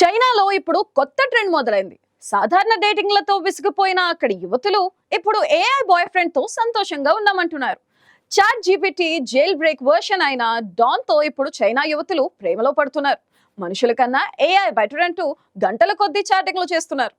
చైనాలో ఇప్పుడు కొత్త ట్రెండ్ మొదలైంది. సాధారణ డేటింగ్లతో విసిగిపోయిన అక్కడి యువతులు ఇప్పుడు ఏఐ బాయ్ ఫ్రెండ్తో సంతోషంగా ఉన్నామంటున్నారు. Chat GPT jail break version అయిన డాన్తో ఇప్పుడు చైనా యువతులు ప్రేమలో పడుతున్నారు. మనుషుల కన్నా ఏఐ బెటర్ అంటూ గంటల కొద్దీ చాటింగ్లు చేస్తున్నారు.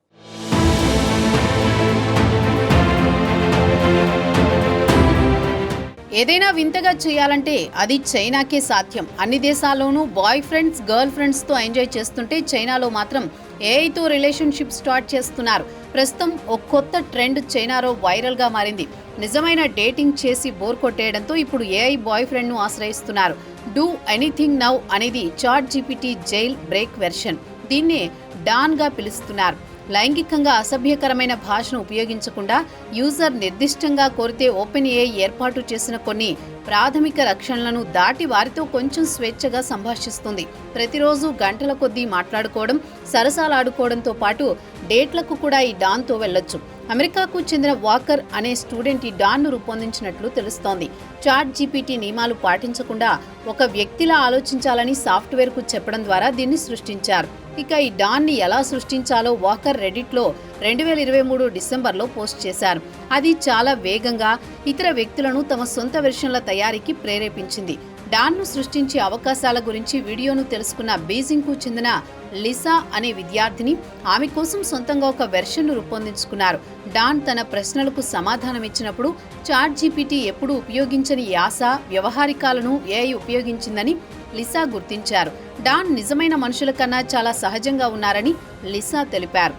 ఏదైనా వింతగా చేయాలంటే అది చైనాకే సాధ్యం. అన్ని దేశాల్లోనూ బాయ్ ఫ్రెండ్స్ గర్ల్ ఫ్రెండ్స్తో ఎంజాయ్ చేస్తుంటే చైనాలో మాత్రం ఏఐతో రిలేషన్షిప్ స్టార్ట్ చేస్తున్నారు. ప్రస్తుతం ఒక కొత్త ట్రెండ్ చైనాలో వైరల్గా మారింది. నిజమైన డేటింగ్ చేసి బోర్ కొట్టేయడంతో ఇప్పుడు ఏఐ బాయ్ ఫ్రెండ్ను ఆశ్రయిస్తున్నారు. డూ ఎనీథింగ్ నౌ అనేది chat GPT jail break version దీన్నే డాన్గా పిలుస్తున్నారు. లైంగికంగా అసభ్యకరమైన భాషను ఉపయోగించకుండా యూజర్ నిర్దిష్టంగా కోరితే ఓపెన్ ఏఐ ఏర్పాటు చేసిన కొన్ని ప్రాథమిక రక్షణలను దాటి వారితో కొంచెం స్వేచ్ఛగా సంభాషిస్తుంది. ప్రతిరోజు గంటల కొద్దీ మాట్లాడుకోవడం సరసాలాడుకోవడంతో పాటు డేట్లకు కూడా ఈ డాన్తో వెళ్ళొచ్చు. అమెరికాకు చెందిన వాకర్ అనే స్టూడెంట్ ఈ డాన్ను రూపొందించినట్లు తెలుస్తోంది. చాట్ జీపీటీ నియమాలు పాటించకుండా ఒక వ్యక్తిలా ఆలోచించాలని సాఫ్ట్వేర్కు చెప్పడం ద్వారా దీన్ని సృష్టించారు. ఇక ఈ డాన్ని ఎలా సృష్టించాలో వాకర్ రెడిట్లో రెండు వేల ఇరవై మూడు డిసెంబర్లో పోస్ట్ చేశారు. అది చాలా వేగంగా ఇతర వ్యక్తులను తమ సొంత వెర్షన్ల తయారీకి ప్రేరేపించింది. డాన్ను సృష్టించే అవకాశాల గురించి వీడియోను తెలుసుకున్న బీజింగ్కు చెందిన లిసా అనే విద్యార్థిని ఆమె కోసం సొంతంగా ఒక వెర్షన్ను రూపొందించుకున్నారు. డాన్ తన ప్రశ్నలకు సమాధానమిచ్చినప్పుడు చాట్ జీపీటీ ఎప్పుడూ ఉపయోగించని యాస వ్యవహారికాలను ఏఐ ఉపయోగించిందని లిసా గుర్తించారు. డాన్ నిజమైన మనుషుల కన్నా చాలా సహజంగా ఉన్నారని లిసా తెలిపారు.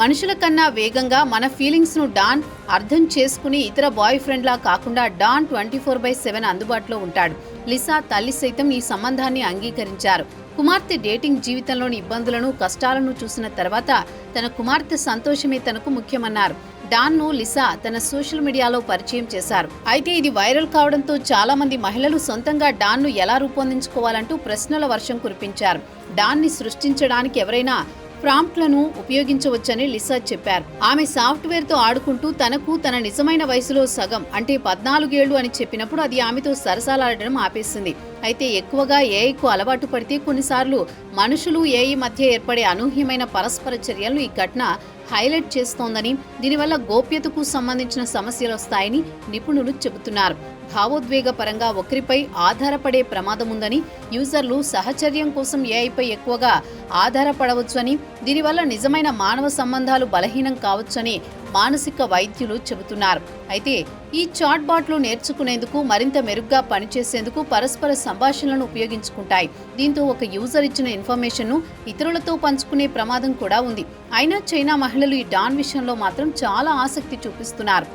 మనుషుల కన్నా వేగంగా మన ఫీలింగ్స్ను డాన్ అర్థం చేసుకుని ఇతర బాయ్ ఫ్రెండ్లా కాకుండా DAN twenty four by seven అందుబాటులో ఉంటాడు. లిసా తల్లి సైతం ఈ సంబంధాన్ని అంగీకరించారు. కుమార్తె డేటింగ్ జీవితంలోని ఇబ్బందులను కష్టాలను చూసిన తర్వాత తన కుమార్తె సంతోషమే తనకు ముఖ్యమన్నారు. డాన్ను లిసా తన సోషల్ మీడియాలో పరిచయం చేశారు. అయితే ఇది వైరల్ కావడంతో చాలా మంది మహిళలు సొంతంగా డాన్ను ఎలా రూపొందించుకోవాలంటూ ప్రశ్నల వర్షం కురిపించారు. డాన్ని సృష్టించడానికి ఎవరైనా ప్రాంప్ట్లను ఉపయోగించవచ్చని లిసా చెప్పారు. ఆమె సాఫ్ట్వేర్తో ఆడుకుంటూ తనకు తన నిజమైన వయసులో సగం అంటే పద్నాలుగేళ్ళు అని చెప్పినప్పుడు అది ఆమెతో సరసాలాడడం ఆపేసింది. అయితే ఎక్కువగా ఏఐకు అలవాటు పడితే కొన్నిసార్లు మనుషులు ఏఐ మధ్య ఏర్పడే అనూహ్యమైన పరస్పర చర్యలను ఈ ఘటన హైలైట్ చేస్తోందని దీనివల్ల గోప్యతకు సంబంధించిన సమస్యలు వస్తాయని నిపుణులు చెబుతున్నారు. భావోద్వేగ పరంగా ఒకరిపై ఆధారపడే ప్రమాదం ఉందని యూజర్లు సహచర్యం కోసం ఏఐపై ఎక్కువగా ఆధారపడవచ్చని దీనివల్ల నిజమైన మానవ సంబంధాలు బలహీనం కావచ్చని మానసిక వైద్యులు చెబుతున్నారు. అయితే ఈ చాట్ బాట్లు నేర్చుకునేందుకు మరింత మెరుగ్గా పనిచేసేందుకు పరస్పర సంభాషణలను ఉపయోగించుకుంటాయి. దీంతో ఒక యూజర్ ఇచ్చిన ఇన్ఫర్మేషన్ను ఇతరులతో పంచుకునే ప్రమాదం కూడా ఉంది. అయినా చైనా మహిళలు ఈ డాన్ విషయంలో మాత్రం చాలా ఆసక్తి చూపిస్తున్నారు.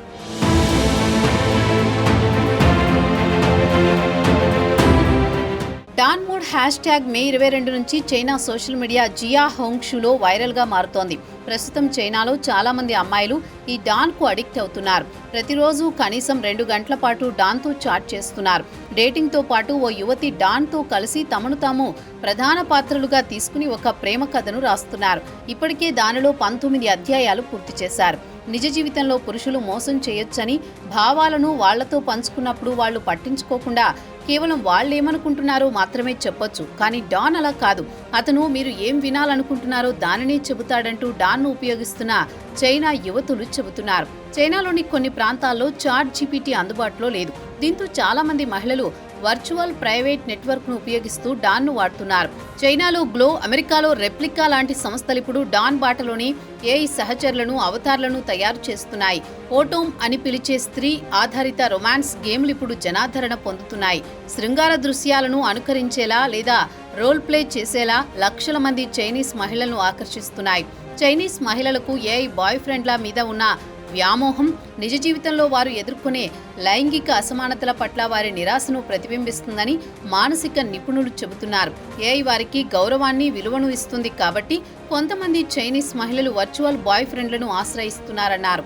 Don mood hashtag May ఇరవై రెండు నుంచి చైనా సోషల్ మీడియా జియా హోంగ్షులో వైరల్గా మారుతోంది. ప్రస్తుతం చైనాలో చాలా మంది అమ్మాయిలు ఈ డాన్కు అడిక్ట్ అవుతున్నారు. ప్రతిరోజు కనీసం రెండు గంటల పాటు డాన్తో చాట్ చేస్తున్నారు. డేటింగ్తో పాటు ఓ యువతి డాన్తో కలిసి తమను తాము ప్రధాన పాత్రలుగా తీసుకుని ఒక ప్రేమ కథను రాస్తున్నారు. ఇప్పటికే దానిలో పంతొమ్మిది అధ్యాయాలు పూర్తి చేశారు. నిజ జీవితంలో పురుషులు మోసం చేయొచ్చని భావాలను వాళ్ళతో పంచుకున్నప్పుడు వాళ్ళు పట్టించుకోకుండా కేవలం వాళ్ళేమనుకుంటున్నారో మాత్రమే చెప్పొచ్చు. కానీ డాన్ అలా కాదు. అతను మీరు ఏం వినాలనుకుంటున్నారో దానినే చెబుతాడంటూ డాన్ను ఉపయోగిస్తున్న చైనా యువతులు చెబుతున్నారు. చైనాలోని కొన్ని ప్రాంతాల్లో చాట్ జీపీటీ అందుబాటులో లేదు. దీంతో చాలా మంది మహిళలు వర్చువల్ ప్రైవేట్ నెట్వర్క్ను ఉపయోగిస్తూ డాన్ను వాడుతున్నారు. చైనాలో గ్లో అమెరికాలో రెప్లికా లాంటి సంస్థలు ఇప్పుడు డాన్ బాటలోని ఏఐ సహచరులను అవతార్లను తయారు చేస్తున్నాయి. ఓటోమ్ అని పిలిచే స్త్రీ ఆధారిత రొమాన్స్ గేమ్లు ఇప్పుడు జనాదరణ పొందుతున్నాయి. శృంగార దృశ్యాలను అనుకరించేలా లేదా రోల్ ప్లే చేసేలా లక్షల మంది చైనీస్ మహిళలను ఆకర్షిస్తున్నాయి. చైనీస్ మహిళలకు ఏఐ బాయ్ ఫ్రెండ్ల మీద ఉన్న వ్యామోహం నిజ జీవితంలో వారు ఎదుర్కొనే లైంగిక అసమానతల పట్ల వారి నిరాశను ప్రతిబింబిస్తుందని మానసిక నిపుణులు చెబుతున్నారు. ఏఐ వారికి గౌరవాన్ని విలువను ఇస్తుంది కాబట్టి కొంతమంది చైనీస్ మహిళలు వర్చువల్ బాయ్ ఫ్రెండ్లను ఆశ్రయిస్తున్నారన్నారు.